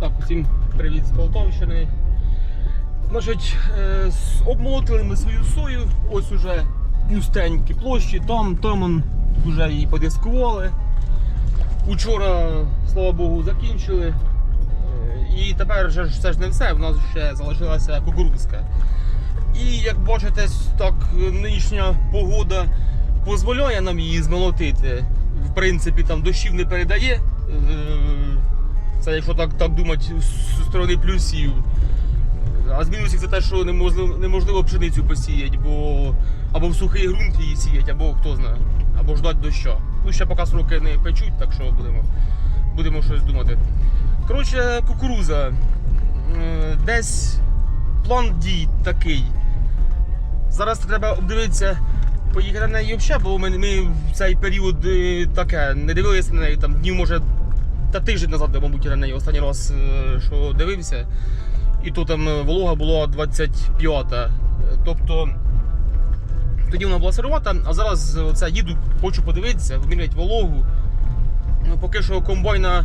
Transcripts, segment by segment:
Так, усім привіт з Полтавщини. Значить, е, обмолотили ми свою сою, ось уже пустенькі площі, там, там вже її подискували. Учора, слава Богу, закінчили. Е, І тепер вже це ж не все, в нас ще залишилася кукурудзка. І як бачите, так нинішня погода дозволяє нам її змолотити. В принципі, там дощів не передає. Це якщо так, так думати з сторони плюсів. А з мінусів це те, що неможливо, неможливо пшеницю посіяти, бо або в сухий ґрунт її сіять, або хто знає, або ждати доща. Ну ще поки сроки не печуть, так що будемо, будемо щось думати. Коротше, кукуруза. Е, Десь план дій такий. Зараз треба обдивитися, поїхати на неї взагалі, бо ми, ми в цей період е, таке не дивилися на неї там днів, може, та тиждень назад, мабуть, я на неї останній раз е, що дивився. І то там е, волога була 25. Е, Тобто тоді вона була сировата, а зараз оце їду, хочу подивитися, виміряти вологу. Ну, Поки що комбайна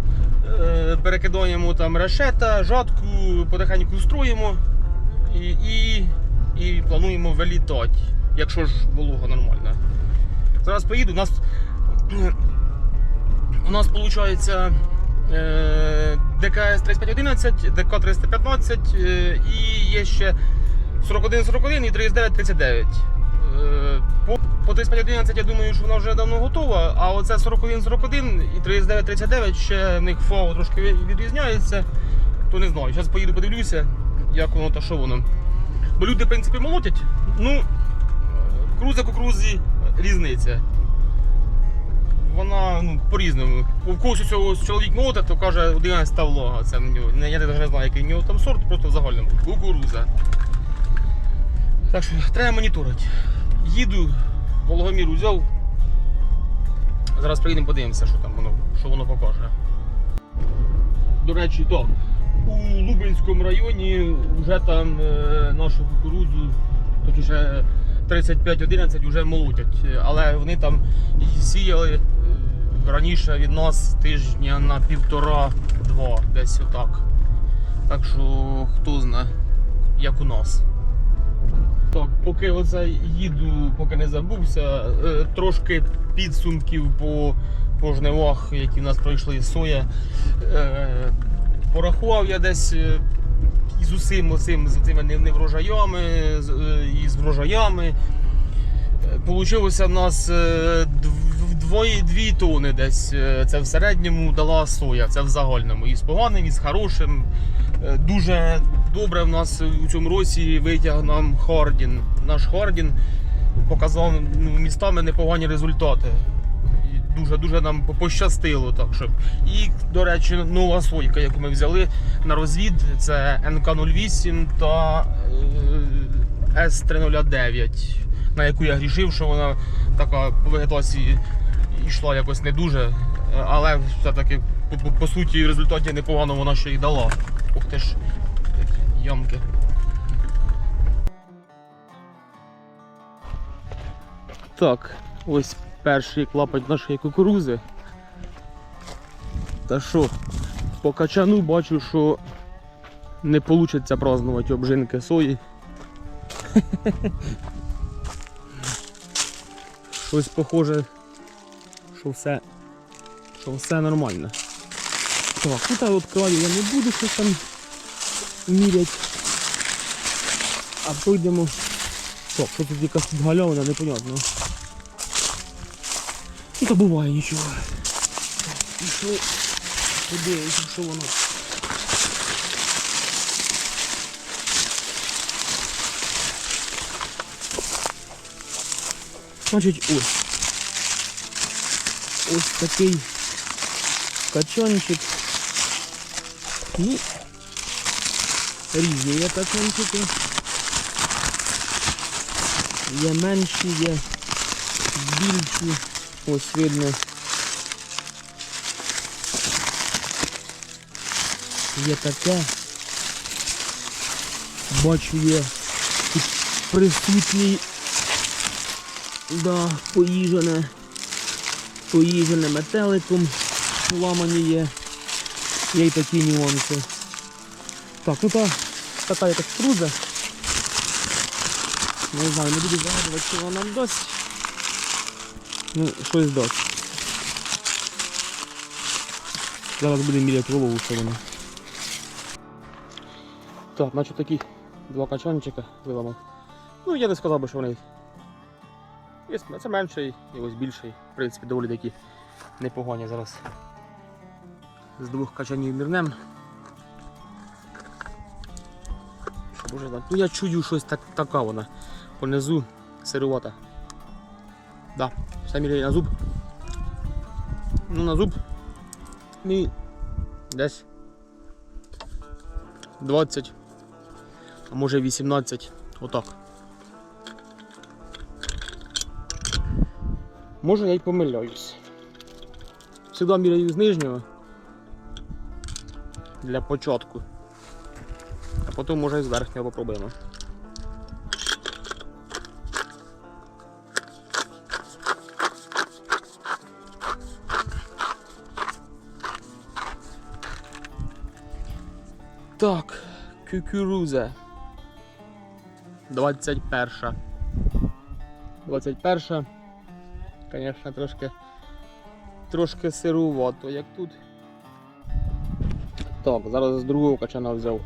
перекидаємо там решета, жатку, потихеньку строїмо і, і, і плануємо вилітати, якщо ж волога нормальна. Зараз поїду, у нас у нас виходить ДКС 3511, ДК 315 е, і є ще 4141 і 3939. Е, По, по 3511 я думаю, що вона вже давно готова, а оце 4141 і 3939 ще в них ФАО трошки відрізняється. То не знаю. Зараз поїду подивлюся, як воно та що воно. Бо люди, в принципі, молотять. Ну, круза кукурузі різниця. Вона ну, по-різному. У когось усього чоловік молотить, то каже 11 влога. Це в нього. Я не знаю, який в нього там сорт, просто в загальному. Кукуруза. Так що треба моніторити. Їду, вологомір взяв. Зараз приїдемо подивимося, що там воно, що воно покаже. До речі, то у Лубенському районі вже там е, нашу кукурудзу, точніше 35-11 вже молотять. Але вони там сіяли раніше від нас тижня на півтора-два, десь отак. Так що хто знає, як у нас. Так, поки оце їду, поки не забувся, е, трошки підсумків по, по жнивах, які в нас пройшли соя. Е, Порахував я десь е, із усім оцим, з цими неврожаями, і з врожаями. Получилося в нас двої, дві тони десь. е, Це в середньому дала соя, це в загальному. І з поганим, і з хорошим. Е, Дуже добре в нас у цьому році витяг нам Хардін. Наш Хардін показав ну, містами непогані результати. Дуже-дуже нам пощастило. Так що. І, до речі, нова сойка, яку ми взяли на розвід, це НК-08 та е, С309, на яку я грішив, що вона така по вегетації йшла якось не дуже. Е, Але все-таки по, по, суті в результаті непогано вона ще й дала. Ух ти ж, ямки. Так, ось перший клапоть нашої кукурузи. Та що, по качану бачу, що не вийде празднувати обжинки сої. Щось похоже, що все, що все нормально. Так, тут краю я не буду щось там міряти. А пойдемо. Так, що тут якась тут гальована, непонятно. Ну та буває нічого. Пішли, подивимося, що воно. Значить, ось. Ось такий качанчик. Ну, різні є качанчики. Є менші, є більші. Ось видно. Є таке. Бачу є присутній. Да, поїжене. Поїжене метеликом. Ламані є. Є й такі нюанси. Так, ну та така якась круза. Не знаю, не буду загадувати, що вона нам дасть. Ну, щось дасть. Зараз будемо міряти голову, що вона. Так, значить такі два качанчика виламав. Ну, я не сказав би, що вони. Є, це менший і ось більший. В принципі, доволі такі непогані зараз. З двох качанів мірнем. Боже знати. Ну я чую щось так, така вона. Понизу сирувата. Да, міряє на зуб. Ну на зуб. І десь 20, а може 18. Отак. Може я й помиляюсь. Всегда міряю з нижнього для початку. А потім може і з верхнього попробуємо. Так, кукуруза. 21. 21. Звісно, трошки трошки сирувато, як тут. Так, зараз з другого качана взяв.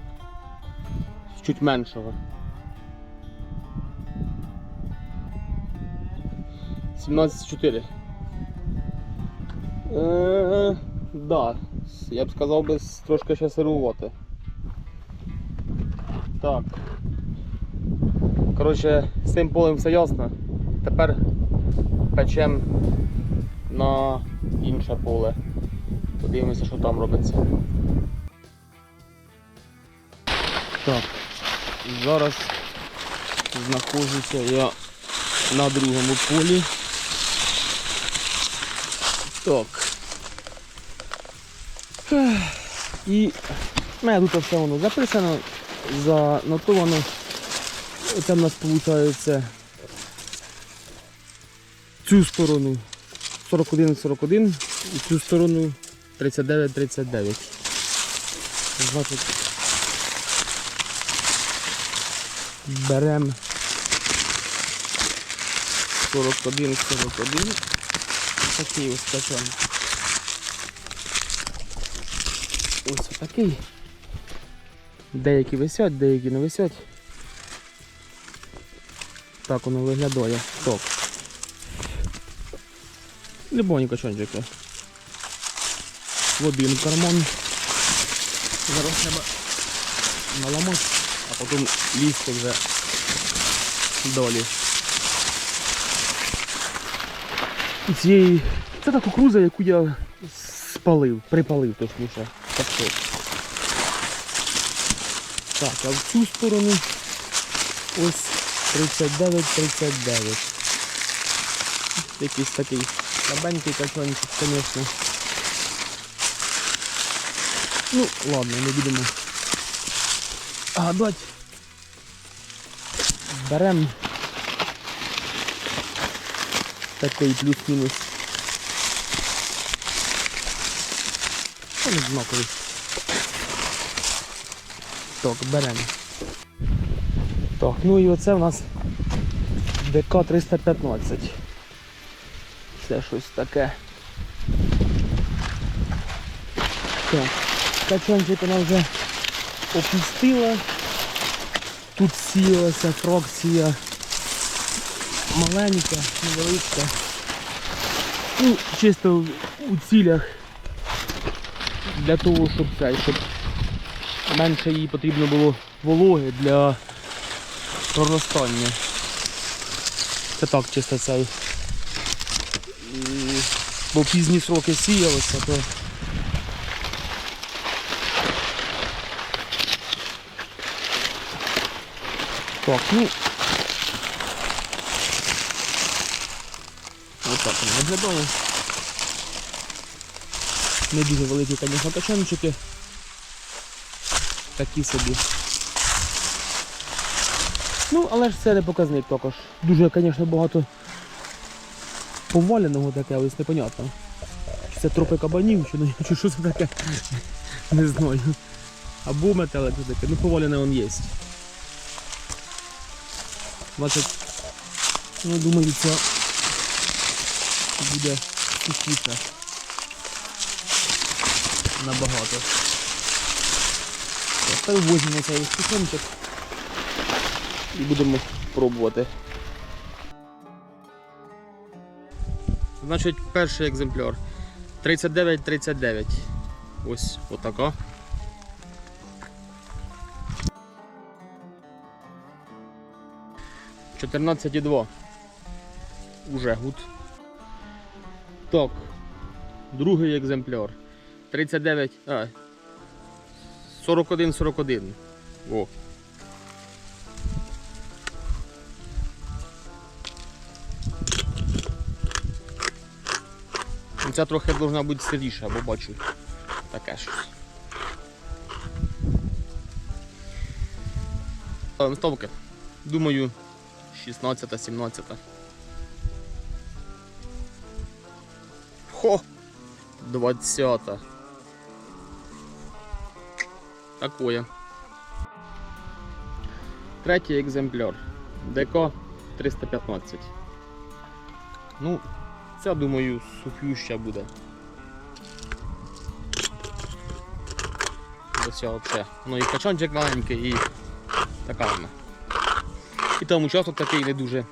Чуть меншого. 17,4. Е, да, я б сказав би трошки ще сирувати. Так. Коротше, з цим полем все ясно. Тепер печем на інше поле. Подивимося, що там робиться. Так, зараз знаходжуся я на другому полі. Так. І в мене тут все воно записано, занотовано. Це в нас виходить цю сторону 41-41 і цю сторону 39-39. Значить, беремо 41-41. Такий ось качан. Ось такий. Деякі висять, деякі не висять. Так воно виглядає. Так. Любоні качанчики. Один карман. Зараз треба наламати, а потім лізти вже долі. Цієї... Це та кукуруза, яку я спалив, припалив точніше. Так, так, а в цю сторону ось 39-39. Якийсь такий слабенький качанчик, звісно. Ну, ладно, не будемо гадати. Беремо такий плюс-мінус. Та не знаковий. Так, беремо. Так, ну і оце в нас ДК 315. Це щось таке. Так, качанчик вона вже опустила. Тут сіялася фракція маленька, невеличка. Ну, чисто у цілях для того, щоб це, щоб менше їй потрібно було вологи для проростання. Це так чисто цей. І, бо пізні сроки сіялося, то так, ну ось так воно виглядає. Не дуже великі, звісно, качанчики. Такі собі. Ну, але ж це не показник також. Дуже, звісно, багато поваленого таке, ось непонятно. Чи це тропи кабанів, чи, не, чи що це таке, не знаю. Або метелик таке, ну повалене он є. Бачить, ну думаю, це буде сухіше. Набагато. Тепер візьмемо цей стаканчик і будемо пробувати. Значить, перший екземпляр. 39-39. Ось отака. Чотирнадцять і два. Уже гуд. Так. Другий екземпляр. 39. А. 41-41. О. Ця трохи повинна бути сиріша, бо бачу таке щось. Ставимо Ставки. Думаю, 16-17. Хо! 20. Такое. Третій екземпляр. ДК 315. Ну, Ця, думаю, сухюща буде. Ось ця взагалі. Ну і качанчик маленький і така вона. І там участок такий не дуже.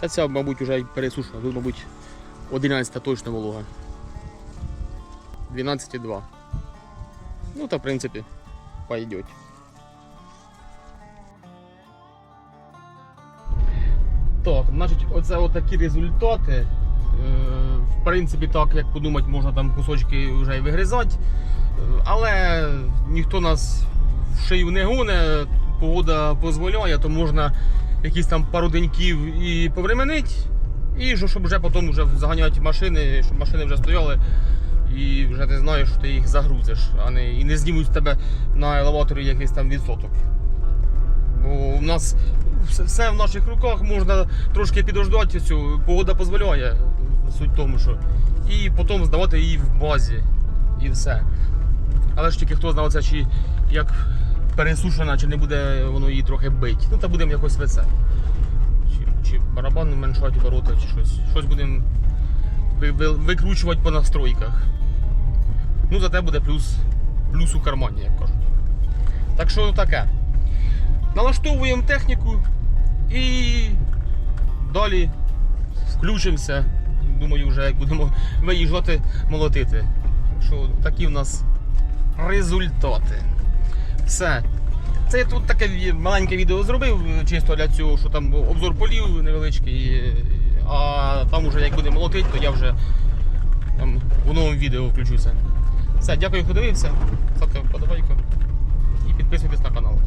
Та ця, мабуть, вже пересушена. Тут, мабуть, 11 точно волога. 12,2. Ну та в принципі пойдет. Так, значить, оце отакі результати. Е, В принципі, так, як подумати, можна там кусочки вже й вигризати. Е, Але ніхто нас в шию не гоне, погода дозволяє, то можна якісь там пару деньків і повременити. І щоб вже потім вже заганяти машини, щоб машини вже стояли і вже не знаєш, що ти їх загрузиш, а не, і не знімуть з тебе на елеваторі якийсь там відсоток. Бо у нас все, все в наших руках можна трошки підождати цю, погода дозволяє. Суть в тому, що. І потім здавати її в базі. І все. Але ж тільки хто знав це, чи як пересушена, чи не буде воно її трохи бить. Ну та будемо якось веце. Чи, чи барабан меншати ворота, чи щось. Щось будемо ви- ви- викручувати по настройках. Ну, зате буде плюс, плюс у кармані, як кажуть. Так що таке. Налаштовуємо техніку і далі включимося. Думаю, вже як будемо виїжджати, молотити. Що такі в нас результати. Все. Це я тут таке маленьке відео зробив, чисто для цього, що там обзор полів невеличкий. А там уже як буде молотити, то я вже там, в новому відео включуся. Все, дякую, хто дивився. Ставте вподобайку і підписуйтесь на канал.